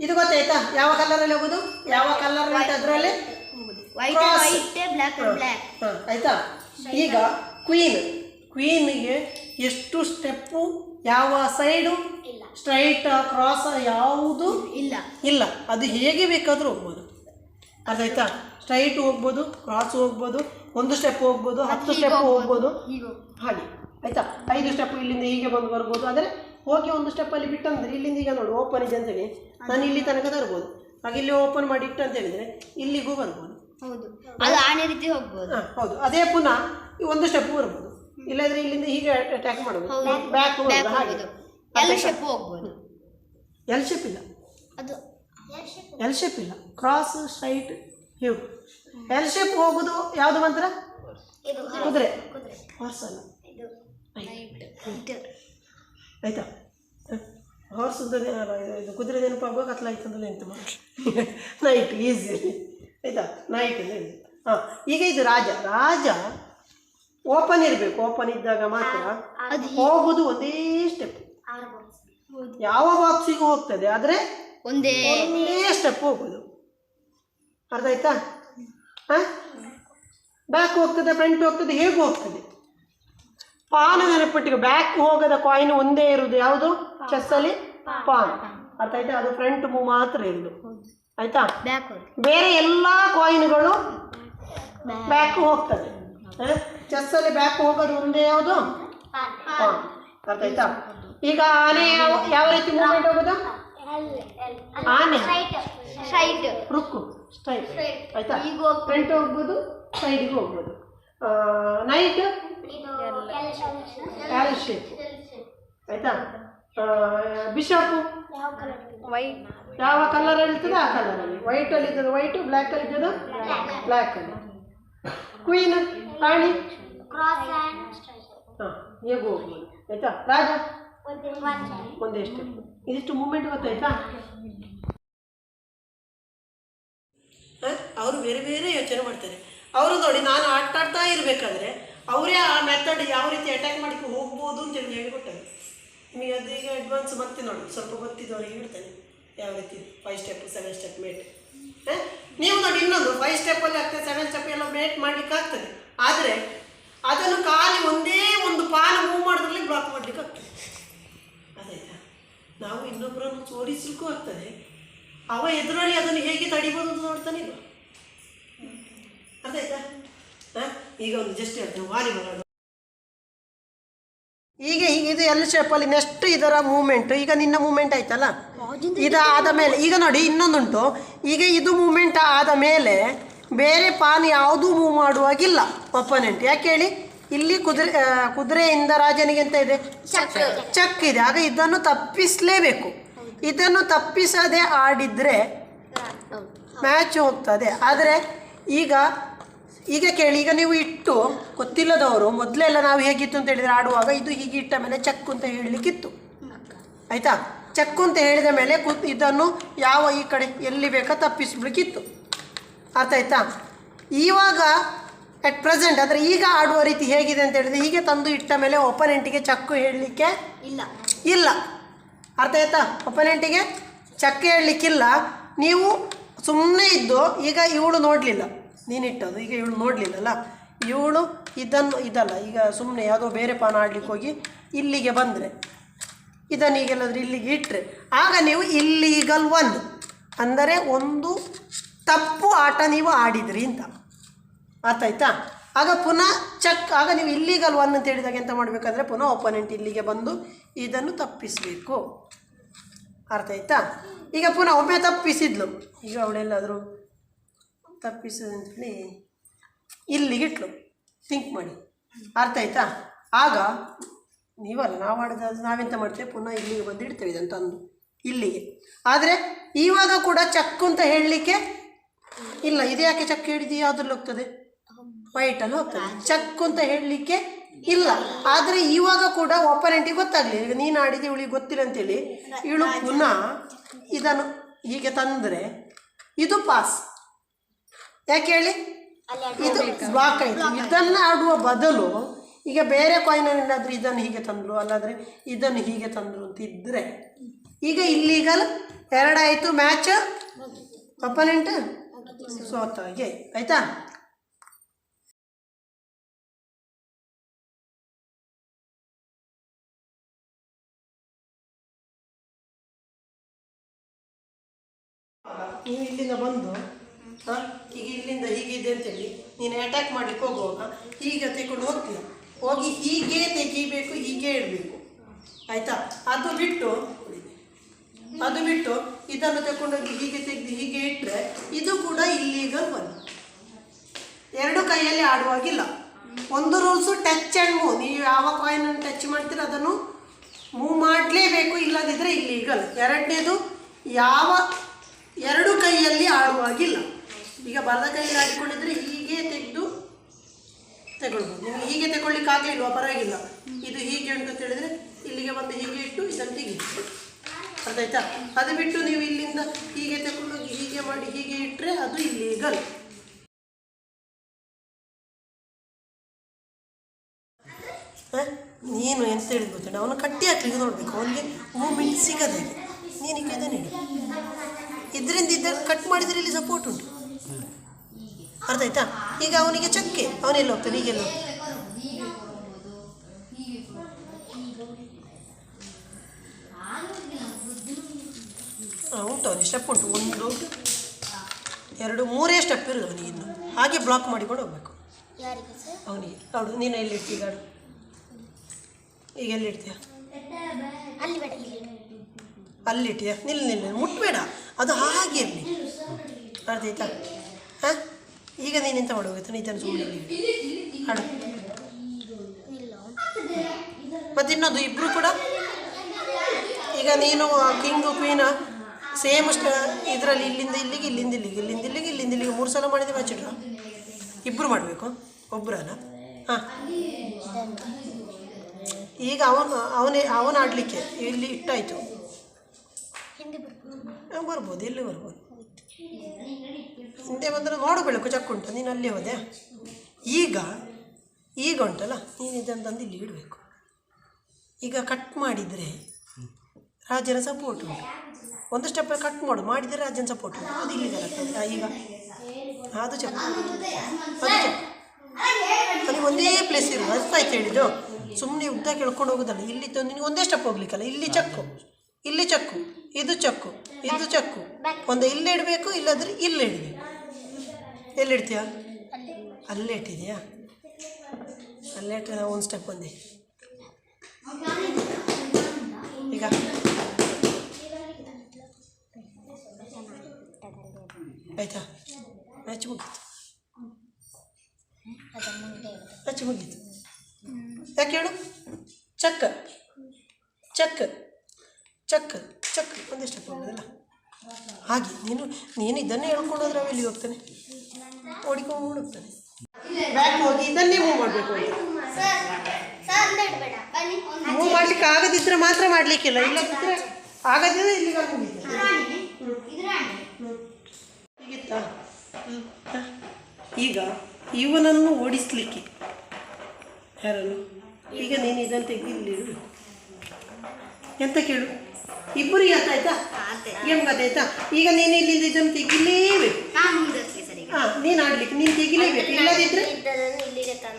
ಇದು ಗೊತ್ತಾಯ್ತಾ? ಯಾವ ಕಲರಲ್ಲಿ ಹೋಗೋದು? ಯಾವ ಕಲರ್ ಅದರಲ್ಲಿ? ಆಯ್ತಾ? ಈಗ ಕ್ವೀನ್ ಕ್ವೀನಿಗೆ ಎಷ್ಟು ಸ್ಟೆಪ್ಪು ಯಾವ ಸೈಡು ಸ್ಟ್ರೈಟ್ ಕ್ರಾಸ್ ಯಾವುದು? ಇಲ್ಲ. ಇಲ್ಲ. ಅದು ಹೇಗೆ ಬೇಕಾದರೂ ಹೋಗ್ಬೋದು. ಅರ್ಥ ಆಯ್ತಾ? ಸ್ಟ್ರೈಟ್ ಹೋಗ್ಬೋದು ಕ್ರಾಸ್ ಹೋಗ್ಬೋದು ಒಂದು ಸ್ಟೆಪ್ ಹೋಗ್ಬೋದು ಹತ್ತು ಸ್ಟೆಪ್ ಹೋಗ್ಬೋದು ಹೀಗೆ ಆಯ್ತಾ? ಐದು ಸ್ಟೆಪ್ ಇಲ್ಲಿಂದ ಹೀಗೆ ಬಂದು ಬರ್ಬೋದು. ಆದರೆ ಹೋಗಿ ಒಂದು ಸ್ಟೆಪ್ಪಲ್ಲಿ ಬಿಟ್ಟಂದ್ರೆ ಇಲ್ಲಿಂದ ಈಗ ನೋಡು ಓಪನ್ ಇದೆ ಅಂತೇಳಿ. ನಾನು ಇಲ್ಲಿ ತನಕ ತರ್ಬೋದು. ಹಾಗೆ ಇಲ್ಲಿ ಓಪನ್ ಮಾಡಿ ಇಟ್ಟು ಅಂತ ಹೇಳಿದರೆ ಇಲ್ಲಿಗೂ ಬರ್ಬೋದು. ಹೌದು. ಅದು ಆನೆ ರೀತಿ ಹೋಗ್ಬೋದು. ಹಾಂ ಹೌದು. ಅದೇ ಪುನಃ ಒಂದು ಸ್ಟೆಪ್ ಬರ್ಬೋದು. ಇಲ್ಲದ್ರೆ ಇಲ್ಲಿಂದ ಹೀಗೆ ಅಟ್ಯಾಕ್ ಮಾಡ್ಬೋದು. ಬ್ಯಾಕ್ ಹಾಗೆ. ಶೇಪ್ ಹೋಗ್ಬೋದು. ಎಲ್ ಶೆಪ್ ಇಲ್ಲ. ಅದು ಎಲ್ ಶೇಪ್ ಇಲ್ಲ. ಕ್ರಾಸ್ ಸ್ಟ್ರೈಟ್ ಹ್ಯೂ ಎಲ್ ಶೇಪ್ ಹೋಗುದು ಯಾವುದು ಮಂತ್ರ? ಕುದುರೆ. ಹಾರ್ಸ್ ಅಲ್ಲ. ಆಯ್ತಾ? ಹಾರ್ಸ್ ಇದು ಕುದುರೆ ನೆನಪಾಗುವಾಗ ಕತ್ಲಾಯ್ತು ಅಂದ್ರೆ ಎಂತ ಮಾಡಿ ನೈಟ್ ಈಸಿ ಆಯ್ತಾ? ನೈಟ್ ಹಾಂ ಈಗ ಇದು ರಾಜ. ರಾಜ ಓಪನ್ ಇರಬೇಕು. ಓಪನ್ ಇದ್ದಾಗ ಮಾತ್ರ ಹೋಗುದು ಒಂದೇ ಸ್ಟೆಪ್ ಯಾವ ಬಾಕ್ಸಿಗೂ ಹೋಗ್ತದೆ ಆದರೆ ಒಂದೇ ಒಂದೇ ಸ್ಟೆಪ್ ಹೋಗೋದು. ಅರ್ಥ ಆಯ್ತಾ? ಹಾಂ? ಬ್ಯಾಕ್ ಹೋಗ್ತದೆ ಫ್ರಂಟ್ ಹೋಗ್ತದೆ ಹೇಗೆ ಹೋಗ್ತದೆ? ಪಾನ್ ನೆನಪಿಟ್ಟಿಗೆ ಬ್ಯಾಕ್ ಹೋಗದ ಕಾಯಿನ್ ಒಂದೇ ಇರುವುದು ಯಾವುದು? ಚೆಸ್ಸಲ್ಲಿ ಪಾನ್ ಅರ್ಥ ಆಯ್ತಾ? ಅದು ಫ್ರಂಟ್ ಮೂವ್ ಮಾತ್ರ ಇರುದು. ಆಯ್ತಾ? ಬೇರೆ ಎಲ್ಲ ಕಾಯಿನ್ಗಳು ಬ್ಯಾಕ್ ಹೋಗ್ತದೆ. ಚೆಸ್ಸಲ್ಲಿ ಬ್ಯಾಕ್ ಹೋಗೋದು ಒಂದೇ ಯಾವುದು? ಪಾನ್. ಅರ್ಥ ಆಯ್ತಾ? ಈಗ ಆನೆ ಯಾವ ಯಾವ ರೀತಿ ಮೂವ್ಮೆಂಟ್ ಹೋಗೋದು? ಆನೆ ಸ್ಟ್ರೈಟ್ ರುಕ್ಕು ಸ್ಟ್ರೈಟ್ ಆಯ್ತಾ ಈಗ ಹೋಗ್ತದೆ. ಫ್ರಂಟ್ ಹೋಗ್ಬೋದು ಸೈಡಿಗೆ ಹೋಗ್ಬೋದು ನೈಟ್ ಎಲ್ ಶೇಪ್ ಆಯ್ತಾ ಬಿಷಪ್ ವೈಟ್ ಯಾವ ಕಲರ್ ಇರ್ತದೆ ಆ ಕಲರಲ್ಲಿ ವೈಟ್ ಅಲ್ಲಿ ಇದ್ದದ್ದು ವೈಟ್ ಬ್ಲ್ಯಾಕ್ ಅಲ್ಲಿ ಇದ್ದದ್ದು ಬ್ಲ್ಯಾಕ್ ಅಲ್ಲಿ ಕ್ವೀನ್ ರಾಣಿ ಹಾಂ ಹೇಗೂ ಹೋಗ್ಬೋದು ಆಯ್ತಾ ರಾಜ ಒಂದೇ ಸ್ಟೆಪ್ ಇದಿಷ್ಟು ಮೂಮೆಂಟ್ ಗೊತ್ತಾಯ್ತಾ? ಅವರು ಬೇರೆ ಬೇರೆ ಯೋಚನೆ ಮಾಡ್ತಾರೆ. ಅವರು ನೋಡಿ, ನಾನು ಆಟ ಆಡ್ತಾ ಇರಬೇಕಾದ್ರೆ ಅವರೇ ಆ ಮೆಥಡ್ ಯಾವ ರೀತಿ ಅಟ್ಯಾಕ್ ಮಾಡಿಕೊಂಡು ಹೋಗ್ಬೋದು ಅಂತೇಳಿ ಹೇಳಿಕೊಟ್ಟಾರೆ ನಿಮಗೆ ಅದು ಈಗ ಅಡ್ವಾನ್ಸ್ ಮತ್ತೆ ನೋಡಿ, ಸ್ವಲ್ಪ ಗೊತ್ತಿದ್ದವರಿಗೆ ಹೇಳ್ತೇನೆ. ಯಾವ ರೀತಿ? Five step seven step mate ನೀವು ನೋಡಿ ಇನ್ನೊಂದು ಫೈವ್ ಸ್ಟೆಪ್ಪಲ್ಲಿ ಆಗ್ತದೆ ಸೆವೆನ್ ಸ್ಟೆಪ್ ಎಲ್ಲ ಮೇಟ್ ಮಾಡ್ಲಿಕ್ಕೆ ಆಗ್ತದೆ. ಆದರೆ ಅದನ್ನು ಖಾಲಿ ಒಂದೇ ಒಂದು ಪಾಲು ಮೂವ್ ಮಾಡೋದ್ರಲ್ಲಿ ಬ್ಲಾಕ್ ಮಾಡ್ಲಿಕ್ಕೆ ಆಗ್ತದೆ. ನಾವು ಇನ್ನೊಬ್ಬರನ್ನು ಸೋಲಿಸ್ಲಿಕ್ಕೂ ಆಗ್ತದೆ ಅವ ಎದುರಲ್ಲಿ ಅದನ್ನು ಹೇಗೆ ತಡಿಬೋದು ಅಂತ ನೋಡ್ತಾನೆ ಇಲ್ಲ ಅದಾಯ್ತಾ ಹಾಂ? ಈಗ ಒಂದು ಜಸ್ಟ್ ಹೇಳ್ತೇನೆ ವಾಲಿಬಾಲ್ ಈಗ ಹೀಗೆ ಇದು ಎಲ್ ಶೇಪಲ್ಲಿ ನೆಕ್ಸ್ಟ್ ಇದರ ಮೂಮೆಂಟ್ ಈಗ ನಿನ್ನ ಮೂಮೆಂಟ್ ಆಯ್ತಲ್ಲ? ಇದಾದ ಮೇಲೆ, ಈಗ ನೋಡಿ ಇನ್ನೊಂದುಂಟು. ಈಗ ಇದು ಮೂಮೆಂಟ್ ಆದ ಮೇಲೆ ಬೇರೆ ಪಾನ್ ಯಾವುದೂ ಮೂವ್ ಮಾಡುವಾಗಿಲ್ಲ ಒಪ್ಪನೆಂಟ್ ಯಾಕೆ ಹೇಳಿ? ಇಲ್ಲಿ ಕುದುರೆ ಕುದುರೆಯಿಂದ ರಾಜನಿಗೆ ಎಂತ ಇದೆ? ಚಕ್. ಇದೆ. ಆಗ ಇದನ್ನು ತಪ್ಪಿಸಲೇಬೇಕು. ಇದನ್ನು ತಪ್ಪಿಸದೆ ಆಡಿದರೆ ಮ್ಯಾಚ್ ಹೋಗ್ತದೆ. ಆದರೆ ಈಗ ಈಗ ಕೇಳಿ ಈಗ ನೀವು ಇಟ್ಟು ಗೊತ್ತಿಲ್ಲದವರು ಮೊದಲೆಲ್ಲ ನಾವು ಹೇಗಿತ್ತು ಅಂತ ಹೇಳಿದರೆ ಆಡುವಾಗ ಇದು ಹೀಗೆ ಇಟ್ಟ ಮೇಲೆ ಚಕ್ ಅಂತ ಹೇಳಲಿಕ್ಕಿತ್ತು. ಆಯಿತಾ? ಚಕ್ಕು ಅಂತ ಹೇಳಿದ ಮೇಲೆ ಕು ಇದನ್ನು ಯಾವ ಈ ಕಡೆ ಎಲ್ಲಿ ಬೇಕಾ ತಪ್ಪಿಸ್ಬಿಡ್ಕಿತ್ತು ಅರ್ಥ ಆಯ್ತಾ? ಇವಾಗ ಅಟ್ ಪ್ರೆಸೆಂಟ್ ಅಂದರೆ ಈಗ ಆಡುವ ರೀತಿ ಹೇಗಿದೆ ಅಂತ ಹೇಳಿದ್ರೆ ಹೀಗೆ ತಂದು ಇಟ್ಟ ಮೇಲೆ ಒಪನೆಂಟಿಗೆ ಚಕ್ಕು ಹೇಳಲಿಕ್ಕೆ ಇಲ್ಲ. ಇಲ್ಲ. ಅರ್ಥ ಆಯ್ತಾ? ಒಪನೆಂಟಿಗೆ ಚಕ್ಕೆ ಹೇಳಲಿಕ್ಕಿಲ್ಲ. ನೀವು ಸುಮ್ಮನೆ ಇದ್ದು ಈಗ ಇವಳು ನೋಡಲಿಲ್ಲ. ನೀನಿಟ್ಟದು ಈಗ ಇವಳು ನೋಡಲಿಲ್ಲಲ್ಲ? ಇವಳು ಇದನ್ನು ಇದಲ್ಲ ಈಗ ಸುಮ್ಮನೆ ಯಾವುದೋ ಬೇರೆ ಪಾನ ಆಡ್ಲಿಕ್ಕೆ ಹೋಗಿ ಇಲ್ಲಿಗೆ ಬಂದರೆ. ಇದನ್ನು ಈಗೆಲ್ಲಾದ್ರೆ ಇಲ್ಲಿಗೆ ಇಟ್ಟರೆ ಆಗ ನೀವು ಇಲ್ಲೀಗಲ್ ಒಂದು ಅಂದರೆ ಒಂದು ತಪ್ಪು ಆಟ ನೀವು ಆಡಿದ್ರಿ ಅಂತ. ಅರ್ಥ ಆಯ್ತಾ ಆಗ ಪುನಃ ಚೆಕ್ ಆಗ ನೀವು ಇಲ್ಲಿಗಲ್ ಒನ್ ಅಂತ ಹೇಳಿದಾಗ ಎಂತ ಮಾಡಬೇಕಾದ್ರೆ ಪುನಃ ಒಪೋನೆಂಟ್ ಇಲ್ಲಿಗೆ ಬಂದು ಇದನ್ನು ತಪ್ಪಿಸಬೇಕು. ಅರ್ಥ ಈಗ ಪುನಃ ಒಮ್ಮೆ ತಪ್ಪಿಸಿದ್ಲು. ಈಗ ಅವಳೆಲ್ಲಾದರೂ ತಪ್ಪಿಸೋದು ಅಂತೇಳಿ ಇಲ್ಲಿಗೆ ಇಟ್ಲು. ಥಿಂಕ್ ಮಾಡಿ. ಅರ್ಥ ಆಯ್ತಾ ಆಗ ನೀವಲ್ಲ, ನಾವು ಆಡಿದ್ರೆ ನಾವೆಂತ ಮಾಡ್ತೇವೆ? ಪುನಃ ಇಲ್ಲಿಗೆ ಬಂದು ಇಡ್ತೇವೆ ಇದನ್ನು ತಂದು. ಇಲ್ಲಿಗೆ. ಆದರೆ ಇವಾಗ ಕೂಡ ಚಕ್ಕು ಅಂತ ಹೇಳಲಿಕ್ಕೆ ಇಲ್ಲ. ಇದು ಯಾಕೆ ಚಕ್ ಹಿಡಿದು ಯಾವುದ್ರಲ್ಲಿ ಹೋಗ್ತದೆ? ವೈಟಲ್ಲಿ ಹೋಗ್ತದೆ ಚಕ್ಕು ಅಂತ ಹೇಳಲಿಕ್ಕೆ ಇಲ್ಲ. ಆದರೆ ಇವಾಗ ಕೂಡ ಒಪನೆಂಟಿಗೆ ಗೊತ್ತಾಗಲಿ ಈಗ ನೀನು ಆಡಿದ ಇವಳಿಗೆ ಗೊತ್ತಿಲ್ಲ ಅಂತೇಳಿ. ಇವಳು ಪುನಃ ಇದನ್ನು ಹೀಗೆ ತಂದರೆ ಇದು ಪಾಸ್ ಯಾಕೆ ಹೇಳಿ? ಇದು ಬ್ಲಾಕ್ ಆಯಿತು. ಇದನ್ನು ಆಡುವ ಬದಲು ಈಗ ಬೇರೆ ಕಾಯಿನಲ್ಲಾದರೂ ಇದನ್ನು ಹೀಗೆ ತಂದರು ಅಲ್ಲಾದರೆ ಇದನ್ನು ಹೀಗೆ ತಂದರು ಅಂತ ಇದ್ದರೆ ಈಗ ಇಲ್ಲೀಗಲ್ ಎರಡಾಯಿತು ಮ್ಯಾಚ್ ಒಪನೆಂಟ್ ಸೋತಾಗೆ. ಆಯಿತಾ? ನೀವು ಇಲ್ಲಿಂದ ಬಂದು, ಹಾಂ? ಈಗ ಇಲ್ಲಿಂದ ಹೀಗಿದೆ ಅಂತೇಳಿ ನೀನು ಅಟ್ಯಾಕ್ ಮಾಡಲಿಕ್ಕೆ ಹೋಗುವಾಗ ಹೀಗೆ ತೆಕೊಂಡು ಹೋಗ್ತೀಯ. ಹೋಗಿ ಹೀಗೆ ತೆಗಿಬೇಕು, ಹೀಗೆ ಇಡಬೇಕು. ಆಯಿತಾ? ಅದು ಬಿಟ್ಟು ಅದು ಬಿಟ್ಟು ಇದನ್ನು ತಗೊಂಡೋಗಿ ಹೀಗೆ ತೆಗೆದು ಹೀಗೆ ಇಟ್ಟರೆ ಇದು ಕೂಡ ಇಲ್ಲೀಗಲ್ ಬಂದು ಎರಡು ಕೈಯಲ್ಲಿ ಆಡುವಾಗಿಲ್ಲ. ಒಂದು ರೂಲ್ಸು ಟಚ್ ಆ್ಯಂಡ್ ಮೂವ್ ನೀವು ಯಾವ ಕಾಯಿನನ್ನು ಟಚ್ ಮಾಡ್ತೀರ ಅದನ್ನು ಮೂವ್ ಮಾಡಲೇಬೇಕು ಇಲ್ಲದಿದ್ದರೆ ಇಲ್ಲೀಗಲ್ ಎರಡನೇದು ಯಾವ ಎರಡು ಕೈಯಲ್ಲಿ ಆಡುವಾಗಿಲ್ಲ. ಈಗ ಬಲದ ಕೈಯಲ್ಲಿ ಆಡಿಕೊಂಡಿದ್ರೆ ಹೀಗೆ ತೆಗೆದು ತಗೊಳ್ಬೋದು. ನಿಮಗೆ ಹೀಗೆ ತಗೊಳ್ಲಿಕ್ಕೆ ಆಗಲಿಲ್ವಾ ಪರವಾಗಿಲ್ಲ. ಇದು ಹೀಗೆ ಉಂಟು ಅಂತ ಹೇಳಿದ್ರೆ ಇಲ್ಲಿಗೆ ಬಂದು ಹೀಗೆ ಇಟ್ಟು ಇದನ್ನು ತೆಗಿ ಅದಾಯ್ತಾ ಅದು ಬಿಟ್ಟು ನೀವು ಇಲ್ಲಿಂದ ಹೀಗೆ ತಗೊಂಡೋಗಿ ಹೀಗೆ ಮಾಡಿ ಹೀಗೆ ಇಟ್ಟರೆ ಅದು ಇಲ್ಲೀಗಲ್? ನೀನು ಎಂತ ಗೊತ್ತುಂಟ? ಅವನು ಕಟ್ಟಿ ಹಾಕ್ಲಿಕ್ಕೆ ನೋಡ್ಬೇಕು. ಅವನಿಗೆ ಮೂಮೆಂಟ್ ಸಿಗದೆ ನೀನು ಇದನ್ನು ಹೇಳಿ ಇದರಿಂದ ಇದನ್ನು ಕಟ್ ಮಾಡಿದರೆ ಇಲ್ಲಿ ಸಪೋರ್ಟ್ ಉಂಟು. ಅರ್ಥ ಆಯ್ತಾ? ಈಗ ಅವನಿಗೆ ಚಕ್ಕೆ ಅವನೆಲ್ಲ ಹೋಗ್ತಾನೆ? ಈಗೆಲ್ಲ ಹಾಂ ಉಂಟು ಅವನಿಗೆ ಸ್ಟೆಪ್ ಉಂಟು. ಒಂದು ಎರಡು ಮೂರೇ ಸ್ಟೆಪ್ ಇರೋದು ಅವನಿಗೆ ಇನ್ನು. ಹಾಗೆ ಬ್ಲಾಕ್ ಮಾಡಿಕೊಂಡು ಹೋಗ್ಬೇಕು. ಅವನಿಗೆ. ಹೌದು ನೀನು ಎಲ್ಲಿ ಇಡ್ತೀಯ ಗಾಡು ಈಗ ಎಲ್ಲಿ ಇಡ್ತೀಯ ಅಲ್ಲಿಟ್ಟಿಯ ನಿಲ್ಲ ನಿಲ್ಲ. ಮುಟ್ಬೇಡ. ಅದು ಹಾಗೆ ಇರಲಿ ಅರ್ಧ ಆಯ್ತಾ? ಹಾಂ? ಈಗ ನೀನು ಎಂತ ಮಾಡೋಗಿತ್ತು ನೀತನ ಸುಮ್ಮನೆ ಹಾಡು. ಮತ್ತು ಇನ್ನೊಂದು ಇಬ್ಬರು ಕೂಡ? ಈಗ ನೀನು ಕಿಂಗು ಕ್ವೀನ ಸೇಮ್ ಇದರಲ್ಲಿ ಇಲ್ಲಿಂದ ಇಲ್ಲಿಗೆ ಇಲ್ಲಿಂದ ಇಲ್ಲಿಗೆ ಇಲ್ಲಿಂದ ಇಲ್ಲಿಗೆ ಇಲ್ಲಿಂದ ಇಲ್ಲಿಗೆ ಮೂರು ಸಲ ಮಾಡಿದ್ರೆ ಮ್ಯಾಚಿಡ್ರ ಇಬ್ಬರು ಮಾಡಬೇಕು? ಒಬ್ಬರಲ್ಲ ಹಾಂ. ಈಗ ಅವನು, ಅವನೇ ಅವನು ಆಡಲಿಕ್ಕೆ ಇಲ್ಲಿ ಇಟ್ಟಾಯಿತು. ಬರ್ಬೋದು. ಎಲ್ಲಿ ಬರ್ಬೋದು? ಹಿಂದೆ ಬಂದರೆ ನೋಡು ಬೆಳಕು ಚಕ್ಕುಂಟು ನೀನು ಅಲ್ಲಿ ಹೋದೆ. ಈಗ ಈಗ ಉಂಟಲ್ಲ, ನೀನು ಇದನ್ನು ತಂದು ಇಲ್ಲಿ ಇಡಬೇಕು. ಈಗ ಕಟ್ ಮಾಡಿದರೆ ರಾಜನ ಸಪೋರ್ಟ್ ಉಂಟು. ಒಂದು ಸ್ಟೆಪ್ ಕಟ್ ಮಾಡು, ಮಾಡಿದರೆ ರಾಜನ ಸಪೋರ್ಟ್ ಉಂಟು. ಅದು ಇಲ್ಲಿ ಆಗ್ತದೆ ಈಗ. ಅದು ಚಕ್ ಅದು ಅಲ್ಲಿ ಒಂದೇ ಪ್ಲೇಸ್ ಅರ್ಥ ಆಯ್ತು ಹೇಳಿದ್ದು? ಸುಮ್ಮನೆ ಉದ್ದ ಕೇಳ್ಕೊಂಡು ಹೋಗೋದಲ್ಲ, ಇಲ್ಲಿ ತಂದು ನಿನಗೆ ಒಂದೇ ಸ್ಟೆಪ್ ಹೋಗ್ಲಿಕ್ಕಲ್ಲ, ಇಲ್ಲಿ ಚಕ್ಕು ಇಲ್ಲಿ ಚಕ್ಕು ಇದು ಚಕ್ಕು ಇದು ಚಕ್ಕು. ಒಂದು ಇಲ್ಲಿ ಇಡಬೇಕು, ಇಲ್ಲಾಂದ್ರೆ ಇಲ್ಲಿ ಇಡಬೇಕು. ಎಲ್ಲಿ ಇಡ್ತೀಯ? ಅಲ್ಲಿ ಇಟ್ಟಿದೆಯಾ ಅಲ್ಲೇ ಇಟ್ಟರೆ ನಾವು ಒಂದು ಸ್ಟೆಪ್ ಬಂದೆ ಈಗ. ಆಯ್ತಾ? ಮ್ಯಾಚ್ ಮುಗೀತು. ಮ್ಯಾಚ್ ಮುಗೀತು. ಯಾಕೆ ಹೇಳು? Check check check. ಚಕ್ ಒಂದೇ ಸ್ಟೆಪ್ ಹಾಗೆ ನೀನು ನೀನು ಇದನ್ನೇ ಹೇಳ್ಕೊಂಡು ಹೋದ್ರೆ ಅವ ಎಲ್ಲಿ ಹೋಗ್ತಾನೆ? ಓಡಿಕೊಂಡು ಹೋಗ್ತಾನೆ ಬ್ಯಾಕ್ ಹೋಗಿ ಇದನ್ನೇ ಮೂವ್ ಮಾಡಬೇಕು ಮೂವ್ ಮಾಡ್ಲಿಕ್ಕೆ ಆಗದಿದ್ರೆ ಮಾತ್ರ ಮಾಡ್ಲಿಕ್ಕಿಲ್ಲ, ಇಲ್ಲದಿದ್ರೆ ಆಗದಿದ್ರೆ ಇಲ್ಲಿಗೆ ಹೀಗಿತ್ತಾ? ಈಗ ಇವನನ್ನು ಓಡಿಸ್ಲಿಕ್ಕೆ. ಯಾರನ್ನು? ಈಗ ನೀನು ಇದನ್ನು ತೆಗೆದಿಲ್ಲ ಇಲ್ಲಿ ಎಂತ ಕೇಳು? ಇಬ್ಬರಿಗೆ ಗೊತ್ತಾಯ್ತಾ ಗೇಮ್ ಗೊತ್ತಾಯ್ತಾ ಈಗ ನೀನು ಇಲ್ಲಿಂದ ಇದನ್ನು ತೆಗಿಲೇಬೇಕು. ಹಾಂ ನೀನು ಆಡ್ಲಿಕ್ಕೆ ನೀನು ತೆಗಿಲೇಬೇಕು. ಇಲ್ಲದಿದ್ರೆ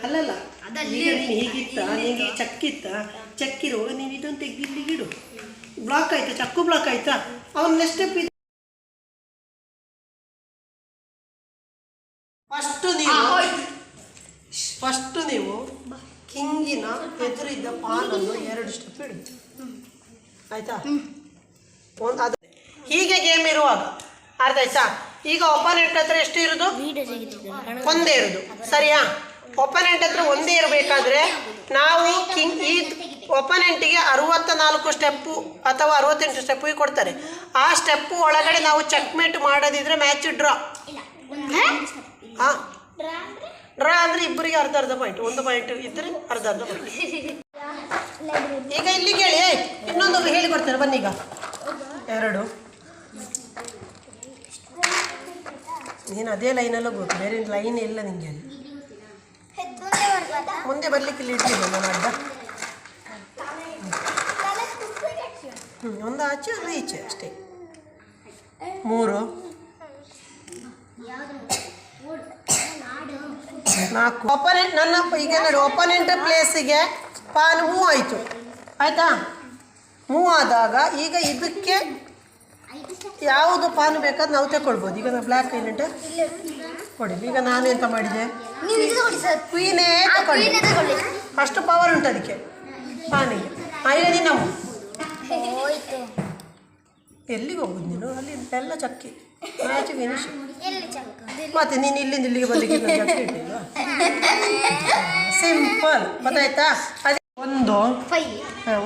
ಅಲ್ಲಲ್ಲ ನೀನು ಹೀಗಿತ್ತ ನಿನಗೆ ಚಕ್ಕಿತ್ತ ಚಕ್ಕಿರುವಾಗ ನೀನು ಇದನ್ನು ತೆಗಿಲಿ ಇಲ್ಲಿಗೆ ಇಡು ಬ್ಲಾಕ್ ಆಯ್ತಾ? ಚಕ್ಕು ಬ್ಲಾಕ್ ಆಯ್ತಾ? ಅವ್ನು ನೆಕ್ಸ್ಟ್ ಸ್ಟೆಪ್ ಇದೆ. ಫಸ್ಟು ನೀವು ಫಸ್ಟು ನೀವು ಕಿಂಗಿನ ಎದುರಿದ್ದ ಪಾಲನ್ನು ಎರಡು ಸ್ಟೆಪ್ ಇಡಬೇಕು ಆಯ್ತಾ? ಒಂದು ಅದು ಹೀಗೆ ಗೇಮ್ ಇರುವಾಗ. ಅರ್ಥ ಆಯ್ತಾ? ಈಗ ಒಪನೆಂಟ್ ಹತ್ರ ಎಷ್ಟು ಇರೋದು? ಒಂದೇ ಇರೋದು. ಸರಿಯಾ? ಒಪನೆಂಟ್ ಹತ್ರ ಒಂದೇ ಇರಬೇಕಾದ್ರೆ ನಾವು ಕಿಂಗ್ ಈ ಒಪನೆಂಟಿಗೆ ಅರುವತ್ತ ನಾಲ್ಕು ಸ್ಟೆಪ್ಪು ಅಥವಾ ಅರವತ್ತೆಂಟು ಸ್ಟೆಪ್ಪಿಗೆ ಕೊಡ್ತಾರೆ. ಆ ಸ್ಟೆಪ್ಪು ಒಳಗಡೆ ನಾವು ಚೆಕ್ಮೇಟ್ ಮಾಡೋದಿದ್ರೆ ಮ್ಯಾಚ್ ಡ್ರಾ ಹಾಂ? ಡ್ರಾ ಅಂದರೆ ಇಬ್ಬರಿಗೆ ಅರ್ಧ ಅರ್ಧ ಪಾಯಿಂಟ್ ಒಂದು ಪಾಯಿಂಟ್ ಇದ್ದರೆ ಅರ್ಧ ಅರ್ಧ ಪಾಯಿಂಟ್ ಈಗ ಇಲ್ಲಿ ಕೇಳಿ ಹೇಳಿ ಇನ್ನೊಂದು ಹೇಳಿಕೊಡ್ತಾರೆ ಬನ್ನೀಗ ಎರಡು. ನೀನು ಅದೇ ಲೈನಲ್ಲೂ ಹೋಗ್ಬೇಕು ಬೇರೆ ಲೈನ್ ಇಲ್ಲ ನಿಮಗೆ ಅಲ್ಲಿ. ಮುಂದೆ ಬರ್ಲಿಕ್ಕೆ ಇಲ್ಲಿ ಇಡ್ಲಿ ನಾನು ಅಡ್ಡ. ಹ್ಞೂ ಒಂದು ಆಚೆ, ಒಂದು ಈಚೆ ಅಷ್ಟೇ. ಮೂರು. ನಾಲ್ಕು. ಒಪನೆಂಟ್ ನನ್ನ, ಈಗ ನೋಡಿ ಒಪನೆಂಟ್ ಪ್ಲೇಸಿಗೆ ಪಾನ್ ಮೂವ್ ಆಯಿತು? ಆಯಿತಾ ಮೂವ್ ಆದಾಗ ಈಗ ಇದಕ್ಕೆ ಯಾವುದು ಪಾನ್ ಬೇಕಾದ್ರೆ ನಾವು ತಗೊಳ್ಬೋದು ಈಗ ನಾವು ಬ್ಲ್ಯಾಕ್ ಐಲೆಂಟ್ ಕೊಡಿ ಈಗ ನಾನು ಎಂತ ಮಾಡಿದೆ? ಕ್ವೀನೇ ತಗೊಂಡೆ ತಗೊಳ್ಳಿ ಅಷ್ಟು ಪವರ್ ಉಂಟು ಅದಕ್ಕೆ. ಪಾನಿಗೆ. ಈಗ ನೀನು ನಾವು ಎಲ್ಲಿಗೆ ಹೋಗುದು ನೀನು? ಅಲ್ಲಿ ಎಲ್ಲ ಚಕ್ಕಿ. ಮ್ಯಾಚ್ ಫಿನಿಶ್ ಮತ್ತೆ ನೀನು ಇಲ್ಲಿಂದ ಇಲ್ಲಿಗೆ ಬರ್ಲಿಕ್ಕೆ ಇನ್ನೊಂದು ಚಕ್ಕಿ ಇಟ್ಟಿಲ್ವಾ ಸಿಂಪಲ್ ಗೊತ್ತಾಯ್ತಾ? ಅದೇ ಒಂದು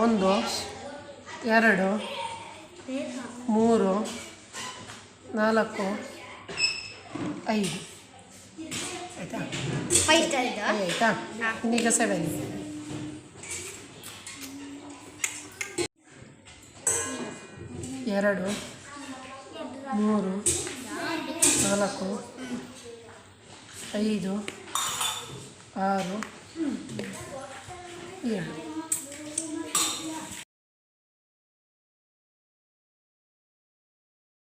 ಒಂದು ಎರಡು ಮೂರು ನಾಲ್ಕು ಐದು. ಆಯಿತಾ? ಆಯಿತಾ? ಈಗ ಸೆವೆನ್ ಎರಡು ಮೂರು ನಾಲ್ಕು ಐದು ಆರು ಏಳು